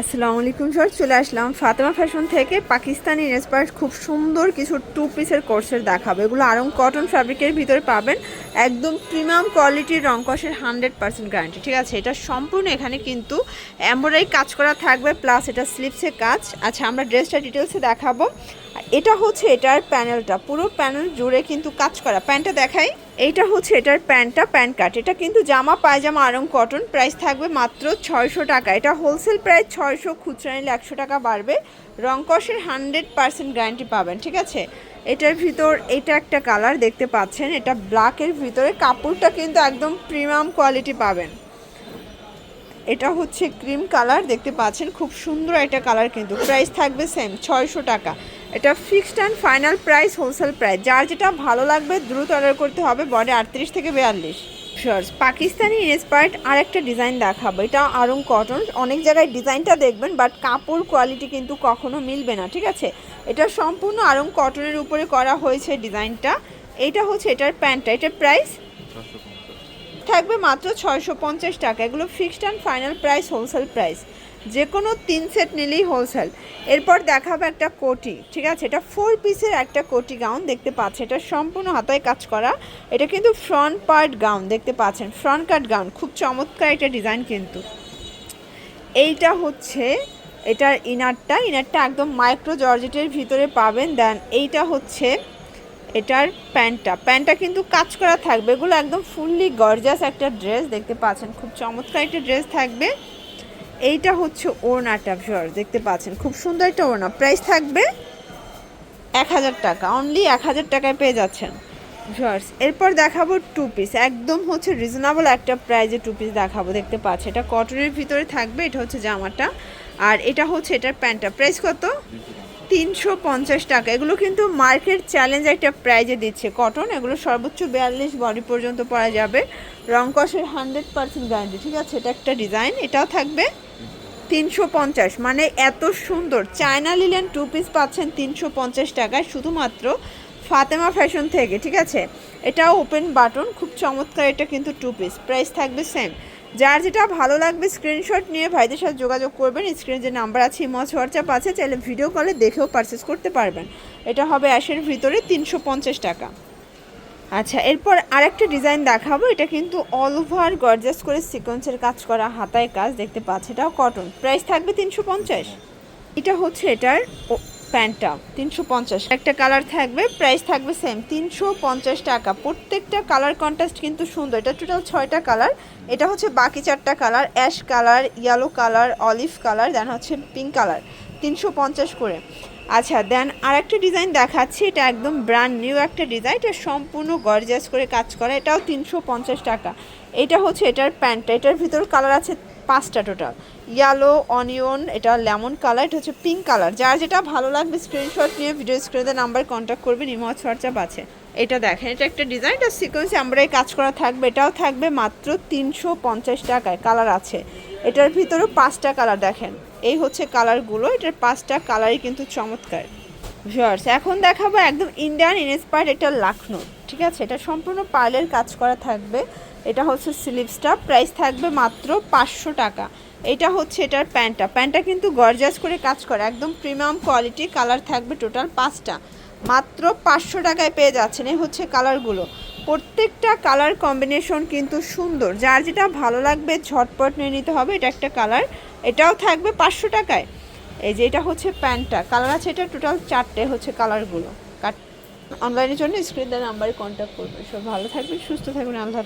আসসালামু আলাইকুম, স্যার। চলে আসলাম ফাতেমা ফ্যাশন থেকে। পাকিস্তানি ইন্সপায়ার্ড খুব সুন্দর কিছু টু পিসের কোর্সের দেখাবো। এগুলো আরং কটন ফ্যাব্রিকের ভিতরে পাবেন। একদম প্রিমিয়াম কোয়ালিটির রংকসের হান্ড্রেড পার্সেন্ট গ্যারান্টি ঠিক আছে, এটা সম্পূর্ণ এখানে কিন্তু এমব্রয়ডারি কাজ করা থাকবে প্লাস এটা স্লিপসে কাজ। আচ্ছা আমরা ড্রেসটা ডিটেলসে দেখাবো। এটা হচ্ছে এটার প্যানেলটা পুরো প্যানেল জুড়ে কিন্তু কাজ করা। প্যান্টটা দেখাই। এইটা হচ্ছে এটার প্যান্টটা, প্যান্ট কাট। এটা কিন্তু জামা, পায়জামা আরং কটন। প্রাইস থাকবে মাত্র ছয়শো টাকা। এটা হোলসেল প্রাইস ছয়শো, খুচরা নিলে একশো টাকা বাড়বে। রংকসের হান্ড্রেড পার্সেন্ট গ্যারান্টি পাবেন, ঠিক আছে? এটার ভিতর, এটা একটা কালার দেখতে পাচ্ছেন। এটা ব্ল্যাকের ভিতরে। কাপড়টা কিন্তু একদম প্রিমিয়াম কোয়ালিটি পাবেন। এটা হচ্ছে ক্রিম কালার, দেখতে পাচ্ছেন খুব সুন্দর একটা কালার কিন্তু। প্রাইস থাকবে সেম ছয়শো টাকা। এটা fixed and final price wholesale price যার যেটা ভালো লাগবে, দ্রুত অর্ডার করতে হবে বডি আটত্রিশ থেকে বিয়াল্লিশ। শর্টস পাকিস্তানি ইন্সপায়ার্ড আর একটা ডিজাইন দেখাবো। এটা আরং কটন অনেক জায়গায় ডিজাইনটা দেখবেন বাট কাপড় কোয়ালিটি কিন্তু কখনো মিলবে না, ঠিক আছে? এটা সম্পূর্ণ আরং কটনের উপরে করা হয়েছে ডিজাইনটা এটা হচ্ছে এটার প্যান্টটা এটার প্রাইস থাকবে মাত্র ছয়শো পঞ্চাশ টাকা। এগুলো fixed and final price, wholesale price. যে কোনো তিন সেট নিলেই হোলসেল। এরপর দেখাবো একটা কোটি, ঠিক আছে? এটা ফোর পিসের একটা কোটি গাউন দেখতে পাচ্ছে এটা সম্পূর্ণ হাতায় কাজ করা। এটা কিন্তু ফ্রন্ট পার্ট গাউন দেখতে পাচ্ছেন। ফ্রন্ট কাট গাউন খুব চমৎকার এটা ডিজাইন কিন্তু। এইটা হচ্ছে, এটার ইনারটা ইনারটা একদম মাইক্রো জর্জেটের ভিতরে পাবেন। দেন এইটা হচ্ছে এটার প্যান্টটা। প্যান্টটা কিন্তু কাজ করা থাকবে। এগুলো একদম ফুললি গর্জাস একটা ড্রেস দেখতে পাচ্ছেন। খুব চমৎকার একটা ড্রেস থাকবে। এইটা হচ্ছে ওড়নাটা ভিউয়ার দেখতে পাচ্ছেন। খুব সুন্দর একটা ওড়না। প্রাইস থাকবে এক হাজার টাকা। অনলি এক হাজার টাকায় পেয়ে যাচ্ছেন ভিউয়ার্স। এরপর দেখাবো টু পিস একদম হচ্ছে রিজনেবল একটা প্রাইজে টু পিস দেখাবো। দেখতে পাচ্ছি এটা কটনের ভিতরে থাকবে। এটা হচ্ছে জামাটা। আর এটা হচ্ছে এটার প্যান্টটা। প্রাইস কত? তিনশো পঞ্চাশ টাকা। এগুলো কিন্তু মার্কেট চ্যালেঞ্জ একটা প্রাইজে দিচ্ছে। কটন, এগুলো সর্বোচ্চ বিয়াল্লিশ বডি পর্যন্ত পরা যাবে। রং কষের হান্ড্রেড পার্সেন্ট গ্যারান্টি ঠিক আছে? এটা একটা ডিজাইন এটাও থাকবে তিনশো পঞ্চাশ। মানে এত সুন্দর। চায়না লিলেন টু পিস পাচ্ছেন তিনশো পঞ্চাশ টাকায় শুধুমাত্র ফাতেমা ফ্যাশন থেকে, ঠিক আছে? এটাও ওপেন বাটন খুব চমৎকার এটা কিন্তু টু পিস প্রাইস থাকবে সেম যার যেটা ভালো লাগবে স্ক্রিনশট নিয়ে ভাইদের সাথে যোগাযোগ করবেন। স্ক্রিনে যে নাম্বার আছে ইমজ হোয়াটসঅ্যাপ আছে, চাইলে ভিডিও কলে দেখেও পারচেস করতে পারবেন। এটা হবে অ্যাশের ভিতরে তিনশো পঞ্চাশ টাকা। আচ্ছা এরপর আরেকটা ডিজাইন দেখাবো। এটা কিন্তু অল ওভার গর্জাস করে সিকোয়েন্সের কাজ করা, হাতায় কাজ, দেখতে পাচ্ছে এটাও কটন প্রাইস থাকবে তিনশো পঞ্চাশ। এটা হচ্ছে এটার প্যান্টটা, তিনশো পঞ্চাশ। একটা কালার থাকবে প্রাইস থাকবে সেম তিনশো পঞ্চাশ টাকা। প্রত্যেকটা কালার কন্ট্রাস্ট কিন্তু সুন্দর। এটা টোটাল ছয়টা কালার এটা হচ্ছে বাকি চারটা colour ash colour yellow colour olive colour then হচ্ছে পিঙ্ক কালার তিনশো পঞ্চাশ করে। আচ্ছা দেন আরেকটা ডিজাইন দেখাচ্ছি। এটা একদম ব্র্যান্ড নিউ একটা ডিজাইন এটা সম্পূর্ণ গর্জাস করে কাজ করা। এটাও তিনশো পঞ্চাশ টাকা। এটা হচ্ছে এটার প্যান্টটা এটার ভিতর কালার আছে পাঁচটা টোটাল। ইয়েলো অনিয়ন এটা লেমন কালার এটা হচ্ছে পিঙ্ক কালার যার যেটা ভালো লাগবে স্ক্রিনশট নিয়ে ভিডিও স্ক্রিনে নাম্বার কন্ট্যাক্ট করবেন ইমজ হোয়াটসঅ্যাপ আছে। এটা দেখেন, এটা একটা ডিজাইন এটা সিকোয়েন্সে আমরা কাজ করা থাকবে। এটাও থাকবে মাত্র তিনশো পঞ্চাশ টাকায় কালার আছে। এটার ভিতরেও পাঁচটা কালার দেখেন। এই হচ্ছে কালারগুলো এটার পাঁচটা কালারই কিন্তু চমৎকার। ভিউয়ার্স এখন দেখাবো একদম ইন্ডিয়ান ইনস্পায়ার্ড এটা লাখনৌ ঠিক আছে? এটা সম্পূর্ণ পার্লের কাজ করা থাকবে। এটা হচ্ছে স্লিভসটা। প্রাইস থাকবে মাত্র পাঁচশো টাকা। এটা হচ্ছে এটার প্যান্টটা। প্যান্টটা কিন্তু গর্জাস করে কাজ করে। একদম প্রিমিয়াম কোয়ালিটি কালার থাকবে টোটাল পাঁচটা। মাত্র পাঁচশো টাকায় পেয়ে যাচ্ছেন এই হচ্ছে কালারগুলো। প্রত্যেকটা কালার কম্বিনেশন কিন্তু সুন্দর। যার যেটা ভালো লাগবে ঝটপট নিয়ে নিতে হবে, এটা একটা কালার। এটাও থাকবে পাঁচশো টাকায়। এই যে এটা হচ্ছে প্যান্টটা। কালার আছে এটা টোটাল চারটে হচ্ছে কালারগুলো। অনলাইনের জন্য স্ক্রিন দেওয়া নাম্বারে কন্ট্যাক্ট করবেন। সব ভালো থাকবেন সুস্থ থাকবেন আল্লাহ